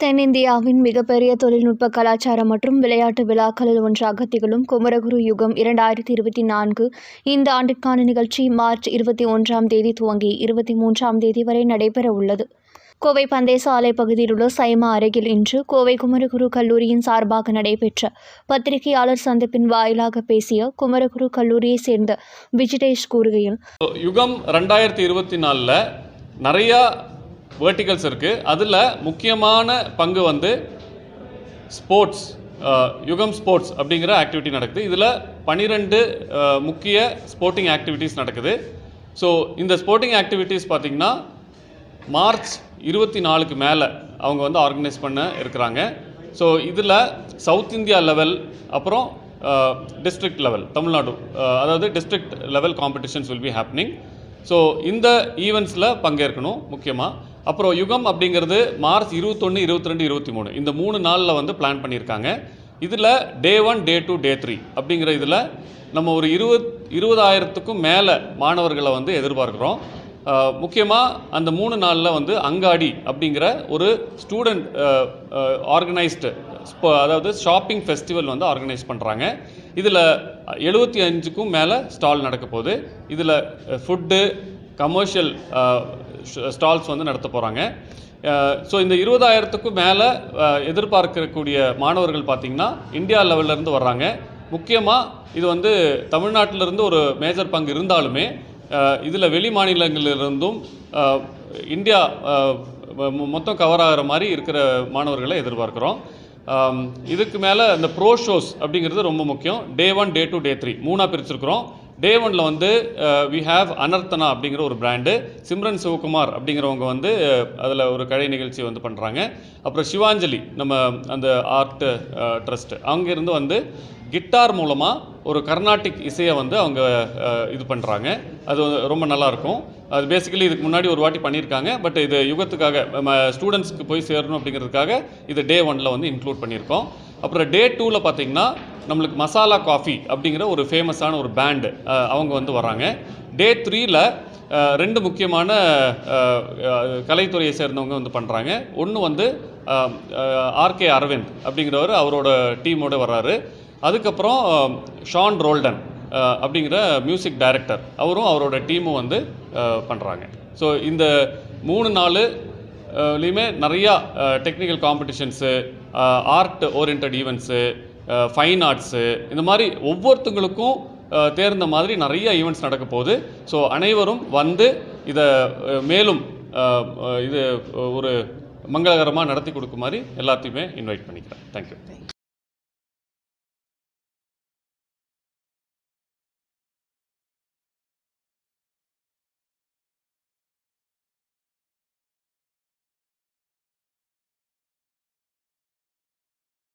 தென்னிந்தியாவின் மிகப்பெரிய தொழில்நுட்ப கலாச்சார மற்றும் விளையாட்டு விழாக்களில் ஒன்றாக திகழும் குமரகுரு யுகம் இரண்டாயிரத்தி இருபத்தி நான்கு. இந்த ஆண்டிற்கான நிகழ்ச்சி மார்ச் இருபத்தி ஒன்றாம் தேதி துவங்கி இருபத்தி மூன்றாம் தேதி வரை நடைபெற உள்ளது. கோவை பந்தய சாலை பகுதியில் உள்ள சைமா அருகில் இன்று கோவை குமரகுரு கல்லூரியின் சார்பாக நடைபெற்ற பத்திரிகையாளர் சந்திப்பின் வாயிலாக பேசிய குமரகுரு கல்லூரியை சேர்ந்த விஜிடேஷ் கூறுகையில் யுகம் ரெண்டாயிரத்தி இருபத்தி நாலில் நிறையா வேர்ட்டிகல்ஸ் இருக்குது அதில் முக்கியமான பங்கு வந்து ஸ்போர்ட்ஸ் யுகம் ஸ்போர்ட்ஸ் அப்படிங்கிற ஆக்டிவிட்டி நடக்குது. இதில் பனிரெண்டு முக்கிய ஸ்போர்ட்டிங் ஆக்டிவிட்டீஸ் நடக்குது. ஸோ இந்த ஸ்போர்ட்டிங் ஆக்டிவிட்டீஸ் பார்த்திங்கன்னா மார்ச் இருபத்தி நாலுக்கு மேலே அவங்க வந்து ஆர்கனைஸ் பண்ண இருக்கிறாங்க. ஸோ இதில் சவுத் இந்தியா லெவல் அப்புறம் டிஸ்ட்ரிக்ட் லெவல் தமிழ்நாடு அதாவது district level competitions will be happening so இந்த ஈவெண்ட்ஸில் பங்கேற்கணும் முக்கியமாக அப்புறம் யுகம் அப்படிங்கிறது மார்ச் இருபத்தொன்று இருபத்தி ரெண்டு இருபத்தி மூணு இந்த மூணு நாளில் வந்து பிளான் பண்ணியிருக்காங்க. இதில் day one day two day three அப்படிங்கிற இதில் நம்ம ஒரு இருபத் இருபதாயிரத்துக்கும் மேலே மாணவர்களை வந்து எதிர்பார்க்குறோம். முக்கியமாக அந்த மூணு நாளில் வந்து அங்காடி அப்படிங்கிற ஒரு ஸ்டூடெண்ட் ஆர்கனைஸ்டு அதாவது ஷாப்பிங் ஃபெஸ்டிவல் வந்து ஆர்கனைஸ் பண்ணுறாங்க இதில் எழுபத்தி அஞ்சுக்கும் மேலே ஸ்டால் நடக்க போகுது. இதில் ஃபுட்டு கமர்ஷியல் ஸ்டால்ஸ் வந்து நடத்த போகிறாங்க ஸோ இந்த இருபதாயிரத்துக்கும் மேலே எதிர்பார்க்கக்கூடிய மாணவர்கள் பார்த்திங்கன்னா இந்தியா லெவல்லேருந்து வர்றாங்க. முக்கியமாக இது வந்து தமிழ்நாட்டிலிருந்து ஒரு மேஜர் பங்கு இருந்தாலுமே இதில் வெளி மாநிலங்களிலிருந்தும் இந்தியா மொ- மொத்தம் கவர் ஆகிற மாதிரி இருக்கிற மாணவர்களை எதிர்பார்க்குறோம். இதுக்கு மேலே இந்த ப்ரோ ஷோஸ் அப்படிங்கிறது ரொம்ப முக்கியம். Day one day two day three மூணாக பிரிச்சிருக்கிறோம். டே ஒனில் வந்து வி ஹேவ் அனர்த்தனா அப்படிங்கிற ஒரு பிராண்டு சிம்ரன் சிவகுமார் அப்படிங்கிறவங்க வந்து அதில் ஒரு கலை நிகழ்ச்சி வந்து பண்ணுறாங்க அப்புறம் சிவாஞ்சலி நம்ம அந்த ஆர்ட் ட்ரஸ்ட் அங்கேருந்து வந்து கிட்டார் மூலமாக ஒரு கர்நாட்டிக் இசையை வந்து அவங்க இது பண்ணுறாங்க அது வந்து ரொம்ப நல்லாயிருக்கும். அது பேசிக்கலி இதுக்கு முன்னாடி ஒரு வாட்டி பண்ணியிருக்காங்க. பட் இது யுகத்துக்காக நம்ம ஸ்டூடெண்ட்ஸ்க்கு போய் சேரணும் அப்படிங்கிறதுக்காக இது டே ஒனில் வந்து இன்க்ளூட் பண்ணியிருக்கோம். அப்புறம் டே டூவில் பார்த்தீங்கன்னா நம்மளுக்கு மசாலா காஃபி அப்படிங்கிற ஒரு ஃபேமஸான ஒரு பேண்டு அவங்க வந்து வராங்க. டே த்ரீயில் ரெண்டு முக்கியமான கலைத்துறையை சேர்ந்தவங்க வந்து பண்ணுறாங்க ஒன்று வந்து ஆர்கே அரவிந்த் அப்படிங்கிறவர் அவரோட டீமோடு வர்றாரு. அதுக்கப்புறம் ஷான் ரோல்டன். அப்படிங்கிற மியூசிக் டைரக்டர் அவரும் அவரோட டீமும் வந்து பண்ணுறாங்க ஸோ இந்த மூணு நாள் லையுமே நிறையா technical competitions art oriented events fine arts இந்த மாதிரி ஒவ்வொருத்தங்களுக்கும் தேர்ந்த மாதிரி நிறைய ஈவெண்ட்ஸ் நடக்க போகுது. ஸோ அனைவரும் வந்து இதை மேலும் இது ஒரு மங்களகரமாக நடத்தி கொடுக்குமாறு எல்லாத்தையுமே இன்வைட் பண்ணிக்கிறேன். தேங்க்யூ